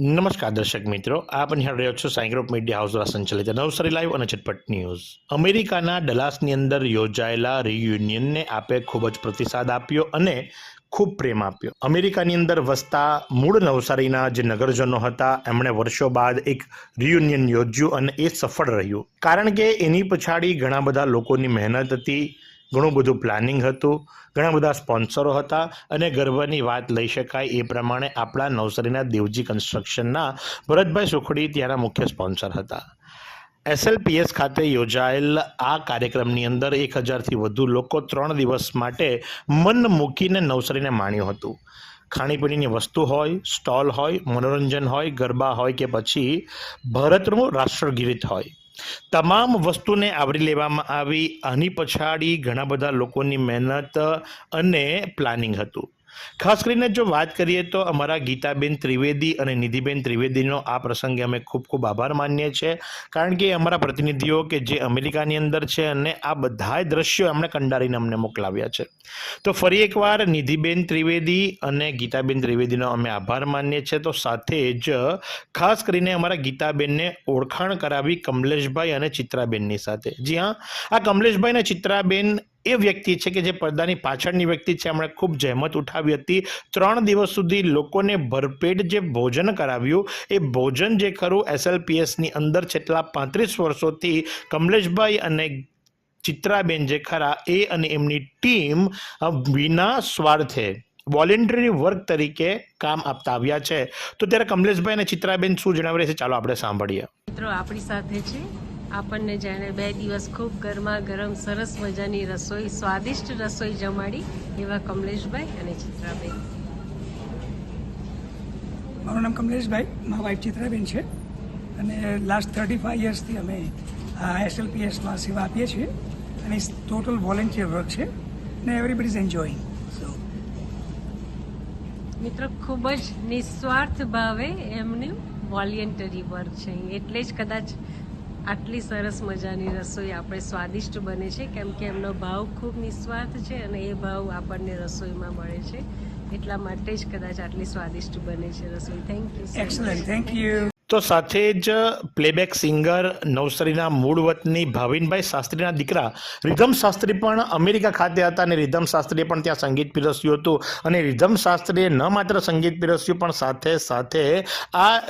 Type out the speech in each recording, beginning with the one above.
નમસ્કાર દર્શક મિત્રો, આપ નિહાળ રહ્યો છો સાંઈગ્રુપ મીડિયા હાઉસ દ્વારા સંચાલિત નવસારી લાઈવ અને ઝટપટ ન્યૂઝ. અમેરિકાના ડલાસની અંદર યોજાયેલા રિયુનિયનને આપે ખૂબ જ પ્રતિસાદ આપ્યો અને ખૂબ પ્રેમ આપ્યો. અમેરિકાની અંદર વસતા મૂળ નવસારીના જે નગરજનો હતા, એમણે વર્ષો બાદ એક રિયુનિયન યોજ્યું અને એ સફળ રહ્યું. કારણ કે એની પછાડી ઘણા બધા લોકોની મહેનત હતી ઘણું બધું પ્લાનિંગ હતું, ઘણા બધા સ્પોન્સરો હતા અને ગર્વની વાત લઈ શકાય એ પ્રમાણે આપણા નવસારીના દેવજી કન્સ્ટ્રક્શનના ભરતભાઈ સુખડી ત્યાંના મુખ્ય સ્પોન્સર હતા. એસએલપીએસ ખાતે યોજાયેલ આ કાર્યક્રમની અંદર એક હજારથી વધુ લોકો ત્રણ દિવસ માટે મન મૂકીને નવસારીને માણ્યું હતું. ખાણીપીણીની વસ્તુ હોય, સ્ટોલ હોય, મનોરંજન હોય, ગરબા હોય કે પછી ભારતનું રાષ્ટ્રગીત હોય. તમામ વસ્તુને આવરી લેવામાં આવી. આની પછાડી ઘણા બધા લોકોની મહેનત અને પ્લાનિંગ હતું. ખાસ કરીને જો વાત કરીએ તો અમારા ગીતાબેન ત્રિવેદી અને નિધિબેન ત્રિવેદીનો આ પ્રસંગે અમે ખૂબ ખૂબ આભાર માનીએ છીએ. કારણ કે અમારા પ્રતિનિધિઓ કે જે અમેરિકાની અંદર છે અને આ બધાય દ્રશ્યો એમણે કંડારીને અમને મોકલાવ્યા છે. તો ફરી એકવાર નિધિબેન ત્રિવેદી અને ગીતાબેન ત્રિવેદીનો અમે આભાર માનીએ છીએ. તો સાથે જ ખાસ કરીને અમારા ગીતાબેનને ઓળખાણ કરાવી કમલેશભાઈ અને ચિત્રાબેનની સાથે. જી હા, આ કમલેશભાઈ અને ચિત્રાબેન એ વ્યક્તિ છે કે જે પડદાની પાછળની વ્યક્તિ છે, એમણે ખૂબ જહેમત ઉઠાવી હતી. ત્રણ દિવસ સુધી લોકોને ભરપેટ જે ભોજન કરાવ્યું, એ ભોજન જે ખરું એસએલપીએસની અંદર છેલ્લા પાંત્રીસ વર્ષોથી કમલેશભાઈ અને ચિત્રાબેન જે ખરા, એ અને એમની ટીમ વિના સ્વાર્થે વોલેન્ટરી વર્ક તરીકે કામ આપતા આવ્યા છે. તો ત્યારે કમલેશભાઈ અને ચિત્રાબેન શું જણાવી છે? ચાલો આપણે સાંભળીએ. મિત્રો આપણી સાથે છે આપણને જાણે બે દિવસ ખૂબ ગરમા ગરમ સરસ મજાની રસોઈ સ્વાદિષ્ટ રસોઈ જમાડી એવા કમલેશભાઈ અને ચિત્રાબેન. મારું નામ કમલેશભાઈ મારા વાઈફ ચિત્રાબેન છે. અને લાસ્ટ થર્ટી ફાઈવ યર્સથી અમે આ એસએલપીએસમાં સેવા આપીએ છીએ. અને ટોટલ વોલેન્ટિયર વર્ક છે. અને એવરીબડી ઇઝ એન્જોઈંગ સો મિત્રો ખૂબ જ નિસ્વાર્થ ભાવે એમનું વોલેન્ટરી વર્ક છે. એટલે જ કદાચ આટલી સરસ મજાની રસોઈ આપણે સ્વાદિષ્ટ બને છે. કેમ કે એમનો ભાવ ખૂબ નિસ્વાર્થ છે અને એ ભાવ આપણને રસોઈમાં મળે છે. એટલા માટે જ કદાચ આટલી સ્વાદિષ્ટ બને છે રસોઈ. Thank you excellent thank you તો સાથે જ પ્લેબેક સિંગર નવસારીના મૂળ વતની ભાવિનભાઈ શાસ્ત્રીના દીકરા, રિધમ શાસ્ત્રી પણ અમેરિકા ખાતે હતા અને રિધમ શાસ્ત્રીએ પણ ત્યાં સંગીત પીરસ્યું હતું. અને રિધમ શાસ્ત્રીએ ન માત્ર સંગીત પીરસ્યું, પણ સાથે સાથે આ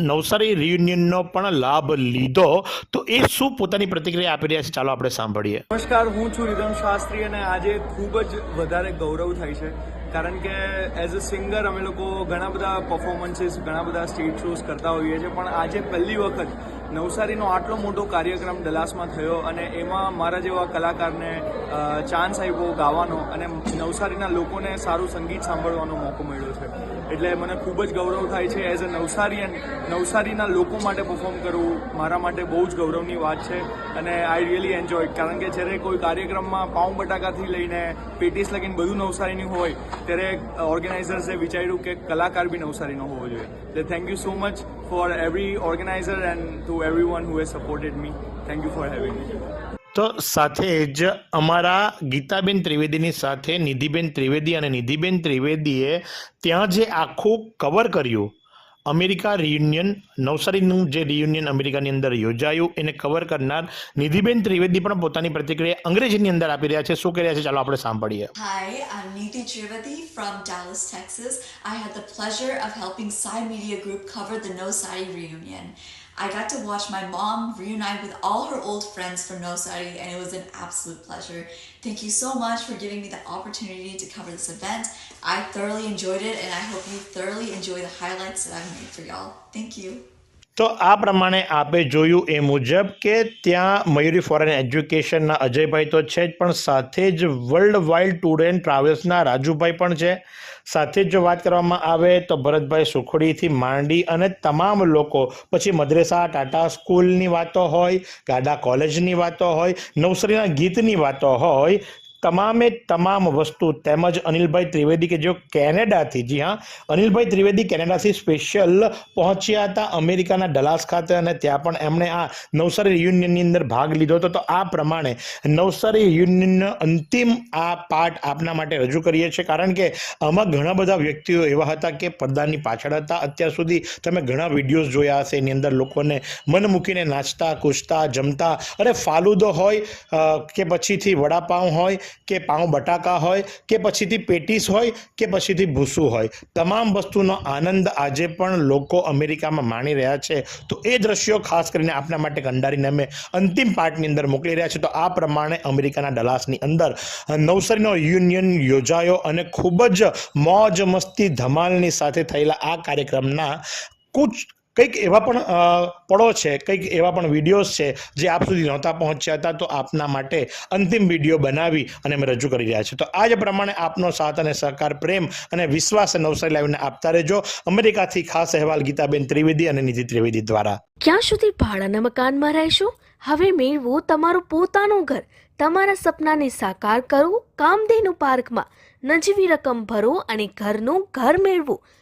નવસારી રિયુનિયનનો પણ લાભ લીધો. તો એ શું પોતાની પ્રતિક્રિયા આપી રહ્યા છે? ચાલો આપણે સાંભળીએ. નમસ્કાર, હું છું રિધમ શાસ્ત્રી અને આજે ખૂબ જ વધારે ગૌરવ થાય છે. કારણ કે એઝ અ સિંગર અમે લોકો ઘણા બધા પરફોર્મન્સીસ ઘણા બધા સ્ટેજ શોઝ કરતા હોઈએ છીએ. પણ આજે પહેલી વખત નવસારીનો આટલો મોટો કાર્યક્રમ ડલાસમાં થયો અને એમાં મારા જેવા કલાકારને ચાન્સ આવ્યો ગાવાનો અને નવસારીના લોકોને સારું સંગીત સાંભળવાનો મોકો મળ્યો છે. એટલે મને ખૂબ જ ગૌરવ થાય છે એઝ અ નવસારીયન. નવસારીના લોકો માટે પરફોર્મ કરવું મારા માટે બહુ જ ગૌરવની વાત છે અને આઈ રિયલી એન્જોય કારણ કે જ્યારે કોઈ કાર્યક્રમમાં પાઉં બટાકાથી લઈને પેટીસ લગીને બધું નવસારીનું હોય, ત્યારે ઓર્ગેનાઇઝર્સે વિચાર્યું કે કલાકાર બી નવસારીનો હોવો જોઈએ. એટલે thank you so much for every organiser and to every one who has supported me thank you for having તો સાથે જ અમારા ગીતાબેન ત્રિવેદીની સાથે નિધિબેન ત્રિવેદી અને નિધિબેન ત્રિવેદીએ ત્યાં જે આખું કવર કર્યું અમેરિકા રિયુનિયન નવસારીનું જે રિયુનિયન અમેરિકાની અંદર યોજાયું એને કવર કરનાર નિધિબેન ત્રિવેદી પણ પોતાની પ્રતિક્રિયા અંગ્રેજીની અંદર આપી રહ્યા છે શું કહી રહ્યા છે ચાલો આપણે સાંભળીએ hi I Trivedi from Dallas, Texas. I had the pleasure of helping Psy Media Group cover the No Sari reunion. I got to watch my mom reunite with all her old friends from No Sari, and it was an absolute pleasure. Thank you so much for giving me the opportunity to cover this event. I thoroughly enjoyed it, and I hope you thoroughly enjoy the highlights that I've made for y'all. Thank you. તો આ પ્રમાણે આપે જોયું એ મુજબ કે ત્યાં Mayuri foreign એજ્યુકેશનના Ajaybhai તો છે જ, પણ સાથે જ વર્લ્ડ વાઇલ્ડ ટૂર એન્ડ ટ્રાવેલ્સના રાજુભાઈ પણ છે. સાથે જ જો વાત કરવામાં આવે તો ભરતભાઈ સુખડીથી માંડી અને તમામ લોકો, પછી મદ્રેસા, ટાટા સ્કૂલની વાતો હોય ગાડા કોલેજની વાતો હોય, નવસરીના ગીતની વાતો હોય તમામે તમામ વસ્તુ તેમજ અનિલભાઈ ત્રિવેદી કે જેઓ કેનેડાથી, જી હા, અનિલભાઈ ત્રિવેદી કેનેડાથી સ્પેશિયલ પહોંચ્યા હતા અમેરિકાના ડલાસ ખાતે અને ત્યાં પણ એમણે આ નવસારી રિયુનિયનની અંદર ભાગ લીધો હતો. તો આ પ્રમાણે નવસારી રિયુનિયનનો અંતિમ આ પાર્ટ આપના માટે રજૂ કરીએ છીએ. કારણ કે આમાં ઘણા બધા વ્યક્તિઓ એવા હતા કે પડદાની પાછળ હતા. અત્યાર સુધી તમે ઘણા વિડીયોઝ જોયા હશે. એની અંદર લોકોને મન મૂકીને નાચતા, કૂદતા, જમતા, અરે ફાલુદો હોય કે પછીથી વડાપાઉં હોય કે પાઉં બટાકા હોય કે પછીથી પેટીસ હોય કે પછીથી ભૂસું હોય. તમામ વસ્તુનો આનંદ આજે પણ લોકો અમેરિકામાં માણી રહ્યા છે. તો એ દ્રશ્યો ખાસ કરીને આપના માટે કંડારીને અમે અંતિમ પાર્ટની અંદર મોકલી રહ્યા છે તો આ પ્રમાણે અમેરિકાના ડલાસની અંદર નવસારીનો યુનિયન યોજાયો અને ખૂબ જ મોજ મસ્તી ધમાલની સાથે થયેલા આ કાર્યક્રમના કુછ કંઈક એવા પણ પળો છે, કંઈક એવા પણ વિડીયોઝ છે, જે આપ સુધી નહોતા પહોંચ્યા હતા, તો આપના માટે અંતિમ વીડિયો બનાવી અને અમે રજૂ કરી રહ્યા છીએ. તો આ જ પ્રમાણે આપનો સાથ અને સહકાર, પ્રેમ અને વિશ્વાસ નવસારી લાવીને આપતા રહેજો. અમેરિકાથી ખાસ અહેવાલ ગીતાબેન ત્રિવેદી અને નિધિ ત્રિવેદી દ્વારા. ક્યાં સુધી ભાડાના મકાનમાં રહેશો? હવે મેળવો તમારું પોતાનું ઘર. તમારા સપનાને સાકાર કરો, કામધેનુ પાર્કમાં. નજીવી રકમ ભરો અને ઘરનું ઘર મેળવો.